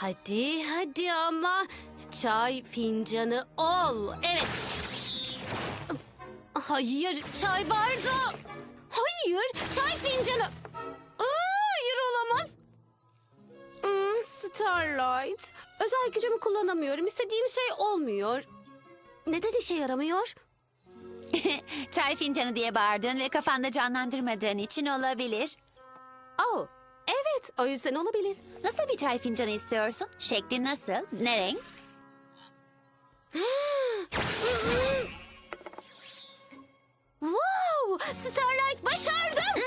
Hadi hadi ama çay fincanı ol. Evet. Hayır çay bardağı. Hayır çay fincanı. Aa, hayır olamaz. Hmm, Starlight. Özel gücümü kullanamıyorum. İstediğim şey olmuyor. Neden işe yaramıyor? Çay fincanı diye bağırdın ve kafanda canlandırmadığın için olabilir. Oh, evet o yüzden olabilir. Nasıl bir çay fincanı istiyorsun? Şekli nasıl? Ne renk? Wow! Starlight başardım!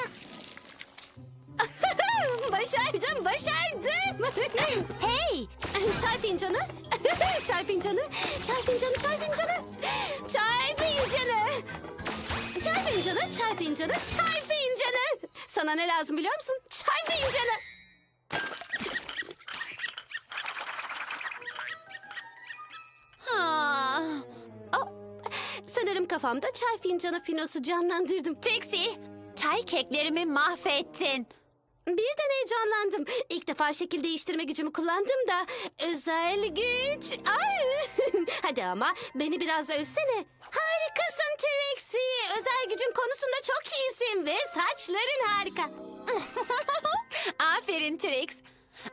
başardım, başardım! Hey! çay fincanı, çay fincanı, çay fincanı, çay fincanı, çay fincanı! Çay fincanı, çay fincanı, çay fincanı! Sana ne lazım biliyor musun? Ha. Oh, sanırım kafamda çay fincanı finosu canlandırdım. Trixie, çay keklerimi mahvettin. Birden heyecanlandım. İlk defa şekil değiştirme gücümü kullandım da özel güç. Ay. Hadi ama beni biraz övsene. Harikasın Trixie. Özel gücün konusunda çok iyisin ve saçların harika. Aferin Trix.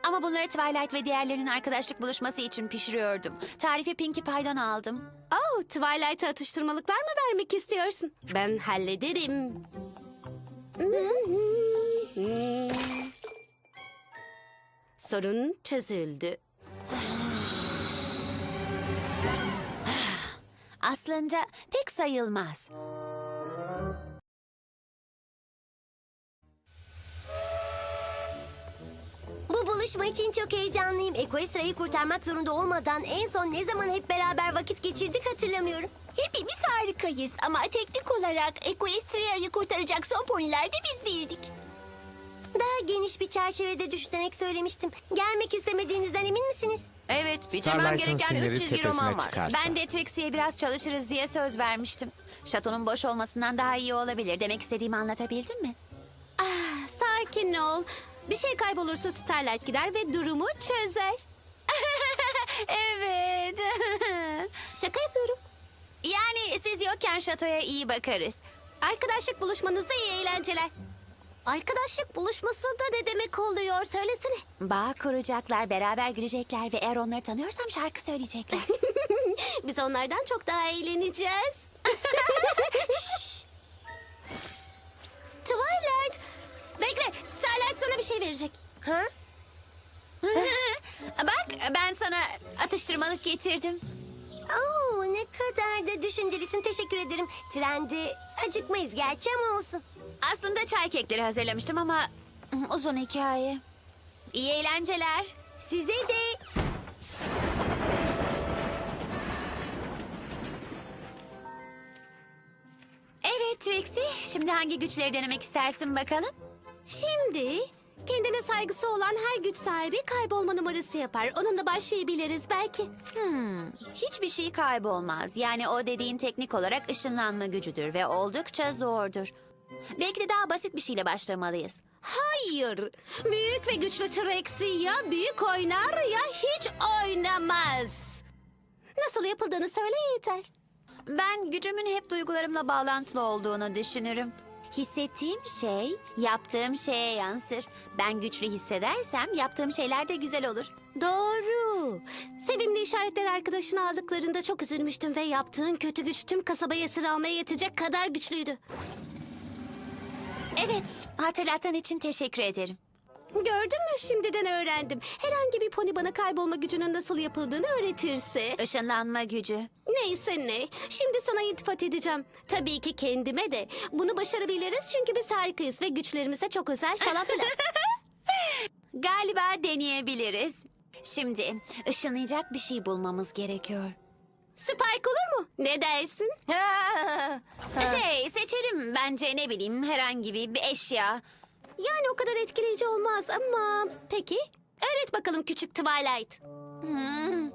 Ama bunları Twilight ve diğerlerinin arkadaşlık buluşması için pişiriyordum. Tarifi Pinkie Pie'dan aldım. Oh, Twilight'a atıştırmalıklar mı vermek istiyorsun? Ben hallederim. Sorun çözüldü. Aslında pek sayılmaz. Buluşma için çok heyecanlıyım. Equestria'yı kurtarmak zorunda olmadan en son ne zaman hep beraber vakit geçirdik hatırlamıyorum. Hepimiz harikayız ama teknik olarak Equestria'yı kurtaracak son poniler de biz değildik. Daha geniş bir çerçevede düşünerek söylemiştim. Gelmek istemediğinizden emin misiniz? Evet, bitirmem Starlight'ın gereken çizgi tepesine roman var. çıkarsa. Ben de Trixie'ye biraz çalışırız diye söz vermiştim. Şatonun boş olmasından daha iyi olabilir. Demek istediğimi anlatabildim mi? Ah, sakin ol. Bir şey kaybolursa Starlight gider ve durumu çözer. evet. Şaka yapıyorum. yani siz yokken şatoya iyi bakarız. Arkadaşlık buluşmanızda iyi eğlenceler. Arkadaşlık buluşması da ne demek oluyor? Söylesene. Bağ kuracaklar, beraber gülecekler ve eğer onları tanıyorsam şarkı söyleyecekler. Biz onlardan çok daha eğleneceğiz. Şşş. Bekle. Starlight sana bir şey verecek. Ha? Bak ben sana atıştırmalık getirdim. Oo, ne kadar da düşüncelisin. Teşekkür ederim. Trendi acıkmayız gerçi ama olsun. Aslında çay kekleri hazırlamıştım ama uzun hikaye. İyi eğlenceler. Size de Evet Trixie, şimdi hangi güçleri denemek istersin bakalım? Şimdi kendine saygısı olan her güç sahibi kaybolma numarası yapar. Onunla başlayabiliriz belki. Hmm, hiçbir şey kaybolmaz. Yani o dediğin teknik olarak ışınlanma gücüdür ve oldukça zordur. Belki de daha basit bir şeyle başlamalıyız. Hayır. Büyük ve güçlü Trixie ya büyük oynar ya hiç oynamaz. Nasıl yapıldığını söyle yeter. Ben gücümün hep duygularımla bağlantılı olduğunu düşünürüm. Hissettiğim şey yaptığım şeye yansır. Ben güçlü hissedersem yaptığım şeyler de güzel olur. Doğru. Sevimli işaretler arkadaşını aldıklarında çok üzülmüştüm ve yaptığın kötü güç tüm kasabayı esir almaya yetecek kadar güçlüydü. Evet, hatırlatan için teşekkür ederim. Gördün mü şimdiden öğrendim. Herhangi bir pony bana kaybolma gücünün nasıl yapıldığını öğretirse. Işınlanma gücü. Neyse ne. Şimdi sana iltifat edeceğim. Tabii ki kendime de. Bunu başarabiliriz çünkü biz harikayız ve güçlerimiz de çok özel falan filan. Galiba deneyebiliriz. Şimdi ışınlayacak bir şey bulmamız gerekiyor. Spike olur mu? Ne dersin? Şey seçelim bence ne bileyim herhangi bir, bir eşya. Yani o kadar etkileyici olmaz ama... Peki. Öğret bakalım küçük Twilight. Hmm.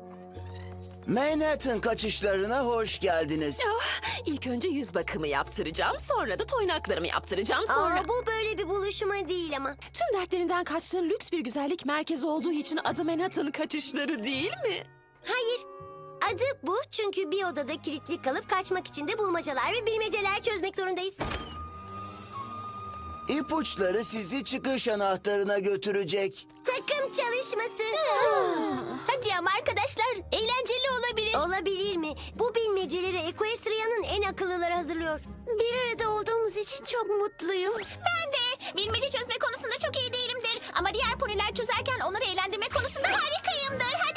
Manhattan kaçışlarına hoş geldiniz. Oh, ilk önce yüz bakımı yaptıracağım, sonra da toynaklarımı yaptıracağım, sonra... Aa, bu böyle bir buluşma değil ama. Tüm dertlerinden kaçtığın lüks bir güzellik merkezi olduğu için adı Manhattan kaçışları değil mi? Hayır. Adı bu çünkü bir odada kilitli kalıp kaçmak için de bulmacalar ve bilmeceler çözmek zorundayız. İpuçları sizi çıkış anahtarına götürecek. Takım çalışması. Hadi ama arkadaşlar eğlenceli olabilir. Olabilir mi? Bu bilmeceleri Equestria'nın en akıllıları hazırlıyor. Bir arada olduğumuz için çok mutluyum. Ben de. Bilmece çözme konusunda çok iyi değilimdir. Ama diğer poniler çözerken onları eğlendirme konusunda harikayımdır. Hadi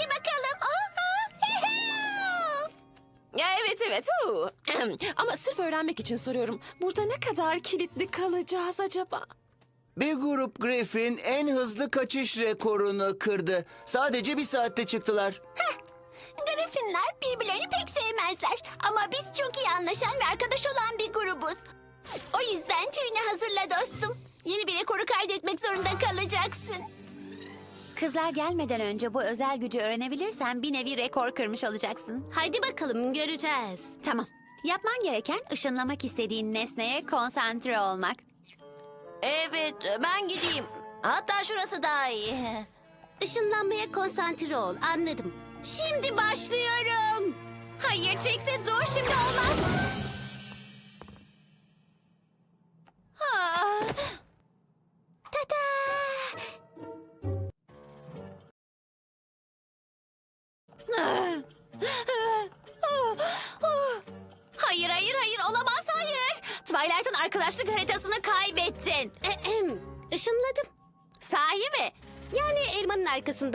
Ya evet evet. huu. Ama sırf öğrenmek için soruyorum. Burada ne kadar kilitli kalacağız acaba? Bir grup Griffin en hızlı kaçış rekorunu kırdı. Sadece bir saatte çıktılar. Griffinler birbirlerini pek sevmezler. Ama biz çok iyi anlaşan ve arkadaş olan bir grubuz. O yüzden tüyünü hazırla dostum. Yeni bir rekoru kaydetmek zorunda kalacaksın. Kızlar gelmeden önce bu özel gücü öğrenebilirsen bir nevi rekor kırmış olacaksın. Hadi bakalım göreceğiz. Tamam. Yapman gereken ışınlamak istediğin nesneye konsantre olmak. Evet, ben gideyim. Hatta şurası daha iyi. Işınlanmaya konsantre ol. Anladım. Şimdi başlıyorum. Hayır Trixie dur şimdi olmaz.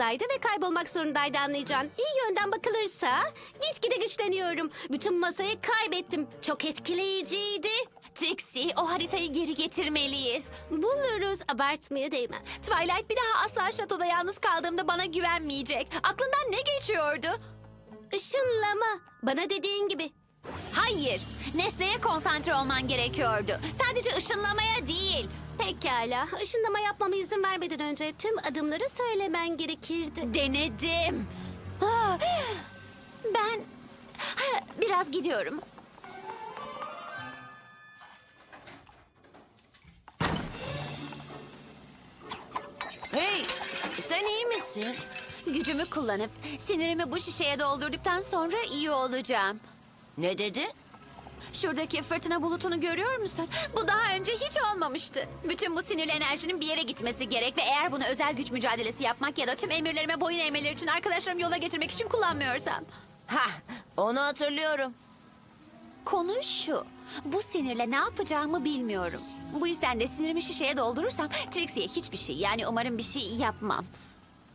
Arkasındaydı ve kaybolmak zorundaydı anlayacağın. İyi yönden bakılırsa gitgide güçleniyorum. Bütün masayı kaybettim. Çok etkileyiciydi. Trixie o haritayı geri getirmeliyiz. Buluruz abartmaya değmez. Twilight bir daha asla şatoda yalnız kaldığımda bana güvenmeyecek. Aklından ne geçiyordu? Işınlama. Bana dediğin gibi. Hayır, nesneye konsantre olman gerekiyordu. Sadece ışınlamaya değil. Pekala. Işınlama yapmama izin vermeden önce tüm adımları söylemen gerekirdi. Denedim. Ah, Ben ha, biraz gidiyorum. Hey, sen iyi misin? Gücümü kullanıp sinirimi bu şişeye doldurduktan sonra iyi olacağım. Ne dedi? Şuradaki fırtına bulutunu görüyor musun? Bu daha önce hiç olmamıştı. Bütün bu sinirli enerjinin bir yere gitmesi gerek ve eğer bunu özel güç mücadelesi yapmak ya da tüm emirlerime boyun eğmeleri için arkadaşlarımı yola getirmek için kullanmıyorsam. Ha, onu hatırlıyorum. Konu şu. Bu sinirle ne yapacağımı bilmiyorum. Bu yüzden de sinirimi şişeye doldurursam Trixie'ye hiçbir şey yani umarım bir şey yapmam.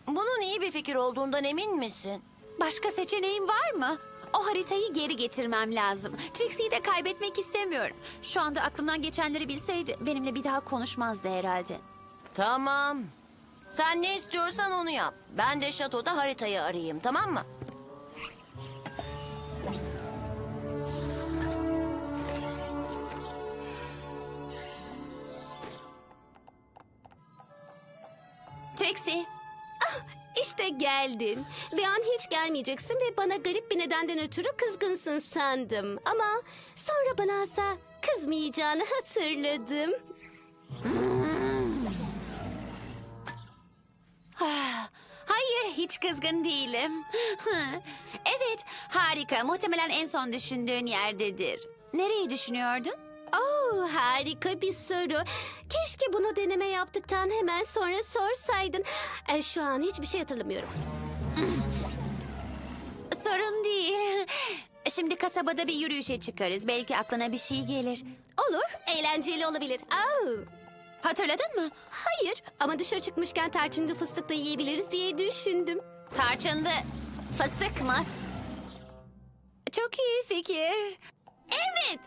Bunun iyi bir fikir olduğundan emin misin? Başka seçeneğim var mı? O haritayı geri getirmem lazım. Trixie'yi de kaybetmek istemiyorum. Şu anda aklımdan geçenleri bilseydi benimle bir daha konuşmazdı herhalde. Tamam. Sen ne istiyorsan onu yap. Ben de şatoda haritayı arayayım, tamam mı? Geldin. Bir an hiç gelmeyeceksin ve bana garip bir nedenden ötürü kızgınsın sandım. Ama sonra bana asla kızmayacağını hatırladım. hayır hiç kızgın değilim. evet, harika. Muhtemelen en son düşündüğün yerdedir. Nereyi düşünüyordun? Oh, harika bir soru. Keşke bunu deneme yaptıktan hemen sonra sorsaydın. E, şu an hiçbir şey hatırlamıyorum. Sorun değil. Şimdi kasabada bir yürüyüşe çıkarız. Belki aklına bir şey gelir. Olur, eğlenceli olabilir. Oh, Hatırladın mı? hayır ama dışarı çıkmışken tarçınlı fıstık da yiyebiliriz diye düşündüm. Tarçınlı fıstık mı? Çok iyi fikir. Evet,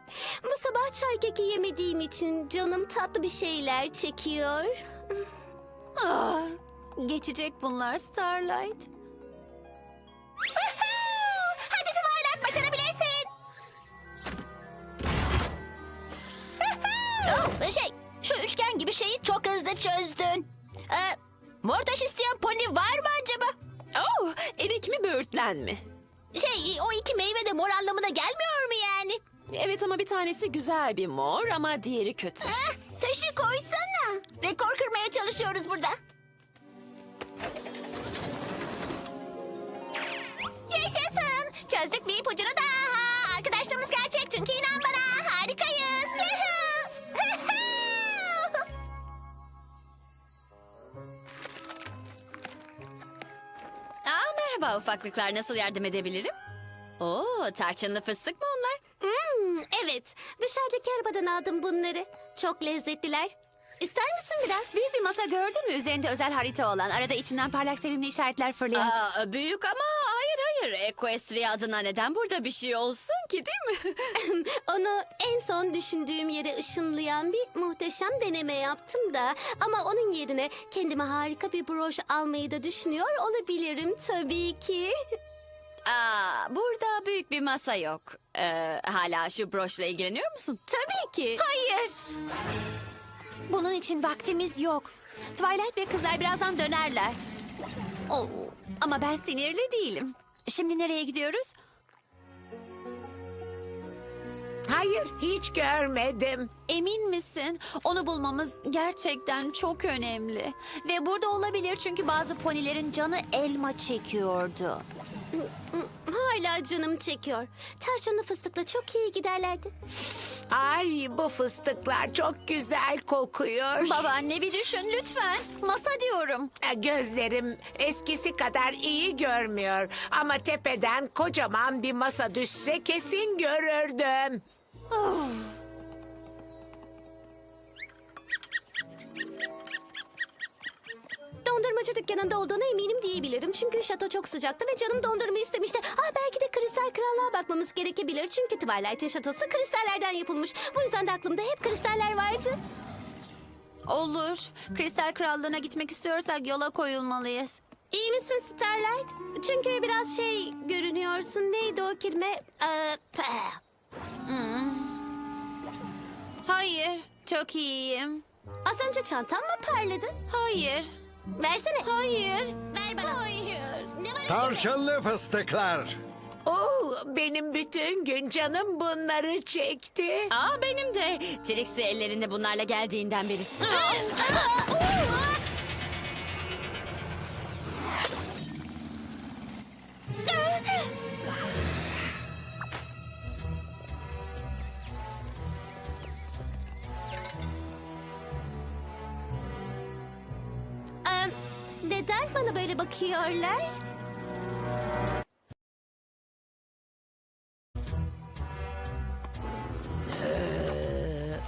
bu sabah çay keki yemediğim için canım tatlı bir şeyler çekiyor. Ah, geçecek bunlar Starlight. Hadi Twilight başarabilirsin. oh, şey, şu üçgen gibi şeyi çok hızlı çözdün. Ee, mortaş isteyen pony var mı acaba? Oh, erik mi böğürtlen mi? Şey o iki meyve de mor anlamına gelmiyor mu yani? Evet ama bir tanesi güzel bir mor ama diğeri kötü. Eh, taşı koysana. Rekor kırmaya çalışıyoruz burada. Yaşasın. Çözdük bir ipucunu daha. Arkadaşlığımız gerçek çünkü inan bana harikayız. Aa, merhaba ufaklıklar nasıl yardım edebilirim? Oo tarçınlı fıstık mı evet, dışarıdaki arabadan aldım bunları. Çok lezzetliler. İster misin biraz? Büyük bir masa gördün mü? Üzerinde özel harita olan. Arada içinden parlak sevimli işaretler fırlayan. Aa, büyük ama hayır hayır. Equestria adına neden burada bir şey olsun ki değil mi? Onu en son düşündüğüm yere ışınlayan bir muhteşem deneme yaptım da. Ama onun yerine kendime harika bir broş almayı da düşünüyor olabilirim tabii ki. Aa, burada büyük bir masa yok. Ee, hala şu broşla ilgileniyor musun? Tabii ki. Hayır. Bunun için vaktimiz yok. Twilight ve kızlar birazdan dönerler. Oo, ama ben sinirli değilim. Şimdi nereye gidiyoruz? Hayır, hiç görmedim. Emin misin? Onu bulmamız gerçekten çok önemli. Ve burada olabilir çünkü bazı ponilerin canı elma çekiyordu. Hala canım çekiyor. Tarçınlı fıstıkla çok iyi giderlerdi. Ay, bu fıstıklar çok güzel kokuyor. Babaanne bir düşün lütfen. Masa diyorum. E, Gözlerim eskisi kadar iyi görmüyor. Ama tepeden kocaman bir masa düşse kesin görürdüm. Dondurmacı dükkanında olduğuna eminim diyebilirim. Çünkü şato çok sıcaktı ve canım dondurma istemişti. Aa, belki de kristal krallığa bakmamız gerekebilir. Çünkü Twilight'in şatosu kristallerden yapılmış. Bu yüzden de aklımda hep kristaller vardı. Olur. Kristal Krallığı'na gitmek istiyorsak yola koyulmalıyız. İyi misin Starlight? Çünkü biraz şey görünüyorsun. Neydi o kelime? Ee, peh. Hayır, çok iyiyim. Az önce çantam mı parladı? Hayır, Versene. hayır. Ver bana. Hayır. Ne var içinde? Tarçınlı fıstıklar. Oo, benim bütün gün canım bunları çekti. Aa benim de. Trixie ellerinde bunlarla geldiğinden beri. Ee, bakıyorlar?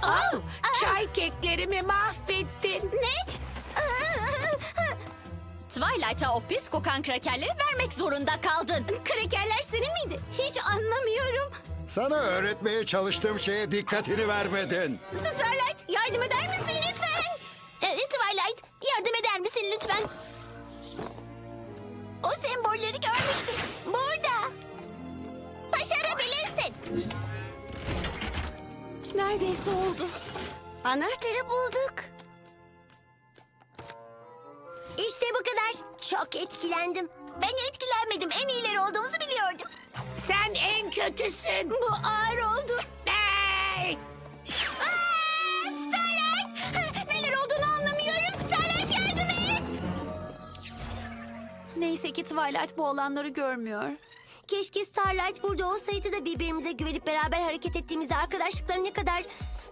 Aa, çay keklerimi mahvettin. Ne? Twilight'a o pis kokan krakerleri vermek zorunda kaldın. Krakerler senin miydi? Hiç anlamıyorum. Sana öğretmeye çalıştığım şeye dikkatini vermedin. Starlight yardım eder misin lütfen? Anahtarı bulduk. İşte bu kadar. Çok etkilendim. Ben etkilenmedim. En iyileri olduğumuzu biliyordum. Sen en kötüsün. Bu ağır oldu. Hey! Aa, Starlight! Neler olduğunu anlamıyorum. Starlight yardım et. Neyse ki Twilight bu olanları görmüyor. Keşke Starlight burada olsaydı da birbirimize güvenip beraber hareket ettiğimizde arkadaşlıkların ne kadar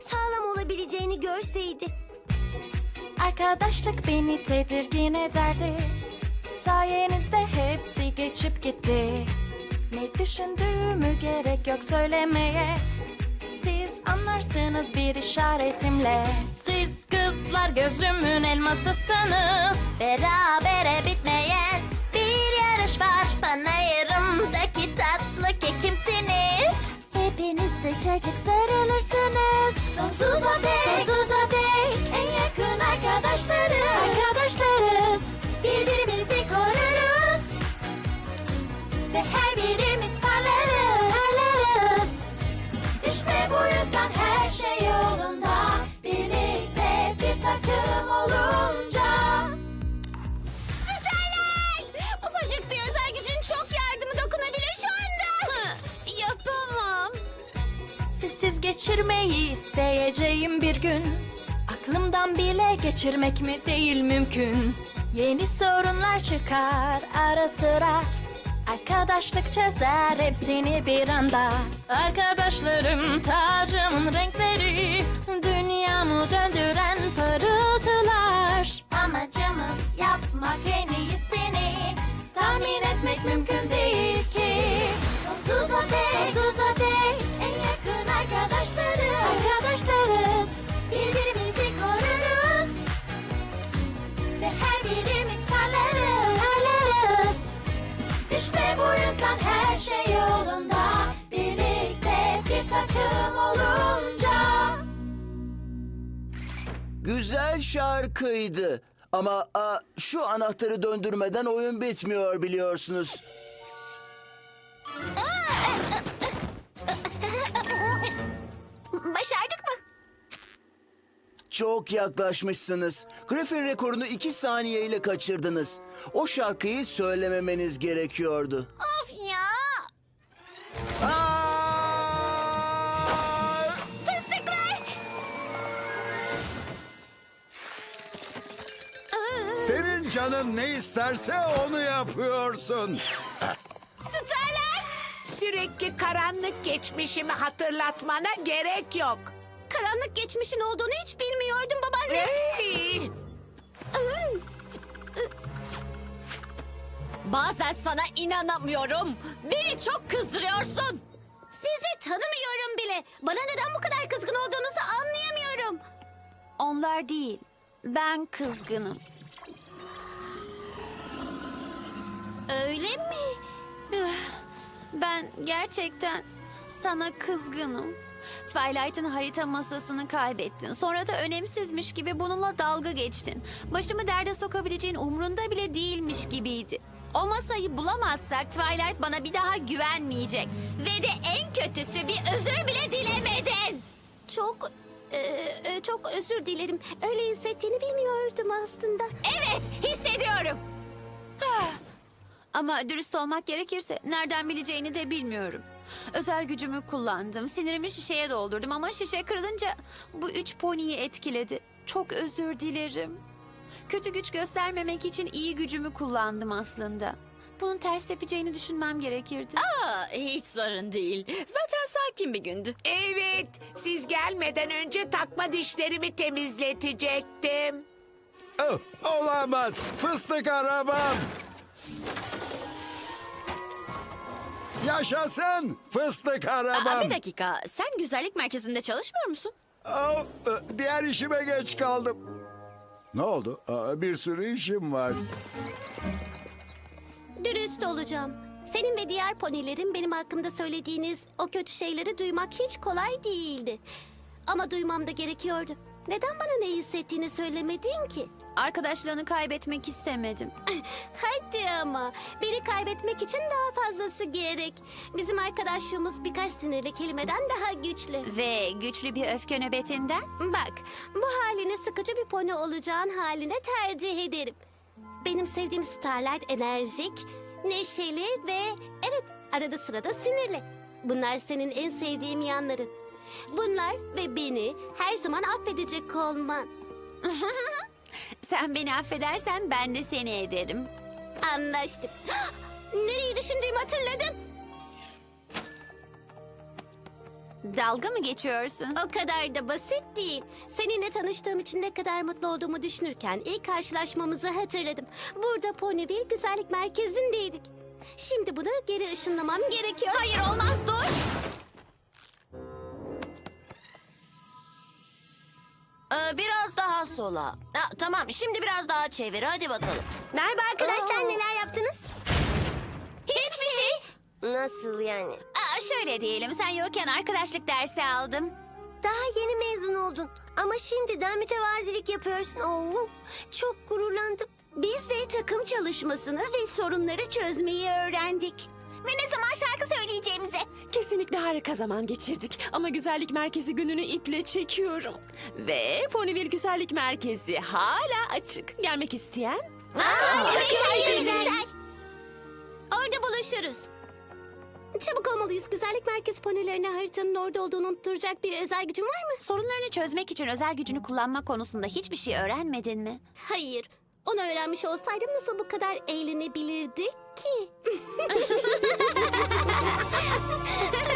sağlam olabileceğini görseydi. Arkadaşlık beni tedirgin ederdi. Sayenizde hepsi geçip gitti. Ne düşündüğümü gerek yok söylemeye. Siz anlarsınız bir işaretimle. Siz kızlar gözümün elmasısınız. Berabere bitmeyen yarış var Bana yarımdaki tatlı kekimsiniz. Hepiniz sıcacık sarılırsınız. Sonsuza dek Sonsuza dek En yakın arkadaşları Arkadaşlarız. Birbirimizi koruruz. Ve her birimiz parlarız. Parlarız. İşte bu yüzden her şey yolunda. Birlikte bir takım olunca geçirmeyi isteyeceğim bir gün. Aklımdan bile geçirmek mi değil mümkün? Yeni sorunlar çıkar ara sıra. Arkadaşlık çözer hepsini bir anda. Arkadaşlarım tacımın renkleri Dünyamı döndüren parıltılar. Amacımız yapmak en iyisini Tahmin etmek mümkün değil ki. Dek En yakın arkadaşları Arkadaşlarız Birbirimizi koruruz Ve her birimiz parlarız Parlarız İşte bu yüzden her şey yolunda Birlikte bir takım olunca Güzel şarkıydı. Ama a, şu anahtarı döndürmeden oyun bitmiyor biliyorsunuz. Başardık mı? Çok yaklaşmışsınız. Griffin rekorunu iki saniye ile kaçırdınız. O şarkıyı söylememeniz gerekiyordu. Of ya. Aa! Fıstıklar. Senin canın ne isterse onu yapıyorsun. Sürekli karanlık geçmişimi hatırlatmana gerek yok. Karanlık geçmişin olduğunu hiç bilmiyordum babaanne. Hey! Bazen sana inanamıyorum. Beni çok kızdırıyorsun. Sizi tanımıyorum bile. Bana neden bu kadar kızgın olduğunuzu anlayamıyorum. Onlar değil. Ben kızgınım. Öyle mi? Ben gerçekten sana kızgınım. Twilight'ın harita masasını kaybettin. Sonra da önemsizmiş gibi bununla dalga geçtin. Başımı derde sokabileceğin umrunda bile değilmiş gibiydi. O masayı bulamazsak Twilight bana bir daha güvenmeyecek. Ve de en kötüsü bir özür bile dilemedin. Çok e, e, çok özür dilerim. Öyle hissettiğini bilmiyordum aslında. Evet, hissediyorum. Ah. Ama dürüst olmak gerekirse nereden bileceğini de bilmiyorum. Özel gücümü kullandım. Sinirimi şişeye doldurdum ama şişe kırılınca bu üç poniyi etkiledi. Çok özür dilerim. Kötü güç göstermemek için iyi gücümü kullandım aslında. Bunun ters tepeceğini düşünmem gerekirdi. Aa, hiç sorun değil. Zaten sakin bir gündü. Evet, siz gelmeden önce takma dişlerimi temizletecektim. Oh, olamaz. Fıstık arabam. Yaşasın fıstık arabam. Aa, bir dakika. Sen güzellik merkezinde çalışmıyor musun? Oh, e, diğer işime geç kaldım. Ne oldu? Aa, bir sürü işim var. Dürüst olacağım. Senin ve diğer ponilerin benim hakkımda söylediğiniz o kötü şeyleri duymak hiç kolay değildi. Ama duymam da gerekiyordu. Neden bana ne hissettiğini söylemedin ki? Arkadaşlığını kaybetmek istemedim. Hadi ama. Beni kaybetmek için daha fazlası gerek. Bizim arkadaşlığımız birkaç sinirli kelimeden daha güçlü. Ve güçlü bir öfke nöbetinden Bak, bu haline sıkıcı bir pony olacağın haline tercih ederim. Benim sevdiğim Starlight enerjik, neşeli ve evet arada sırada sinirli. Bunlar senin en sevdiğim yanların. Bunlar ve beni her zaman affedecek olman. sen beni affedersen ben de seni ederim. Anlaştık. Nereyi düşündüğümü hatırladım. Dalga mı geçiyorsun? O kadar da basit değil. Seninle tanıştığım için ne kadar mutlu olduğumu düşünürken ilk karşılaşmamızı hatırladım. Burada Ponyville Güzellik Merkezi'ndeydik. Şimdi bunu geri ışınlamam gerekiyor. Hayır olmaz dur. Ee, biraz daha sola. tamam şimdi biraz daha çevir hadi bakalım. Merhaba arkadaşlar neler yaptınız? Hiçbir şey. Nasıl yani? Aa, şöyle diyelim sen yokken arkadaşlık dersi aldım. Daha yeni mezun oldun ama şimdiden mütevazilik yapıyorsun. Oo, çok gururlandım. Biz de takım çalışmasını ve sorunları çözmeyi öğrendik. Ve ne zaman şarkı söyleyeceğimize. Kesinlikle harika zaman geçirdik. Ama güzellik merkezi gününü iple çekiyorum. Ve Ponyville Güzellik Merkezi hala açık. Gelmek isteyen? Aa, çok güzel. Orada buluşuruz. Çabuk olmalıyız. Güzellik merkezi ponilerine haritanın orada olduğunu unutturacak bir özel gücün var mı? Sorunlarını çözmek için özel gücünü kullanma konusunda hiçbir şey öğrenmedin mi? Hayır. Onu öğrenmiş olsaydım nasıl bu kadar eğlenebilirdik ki?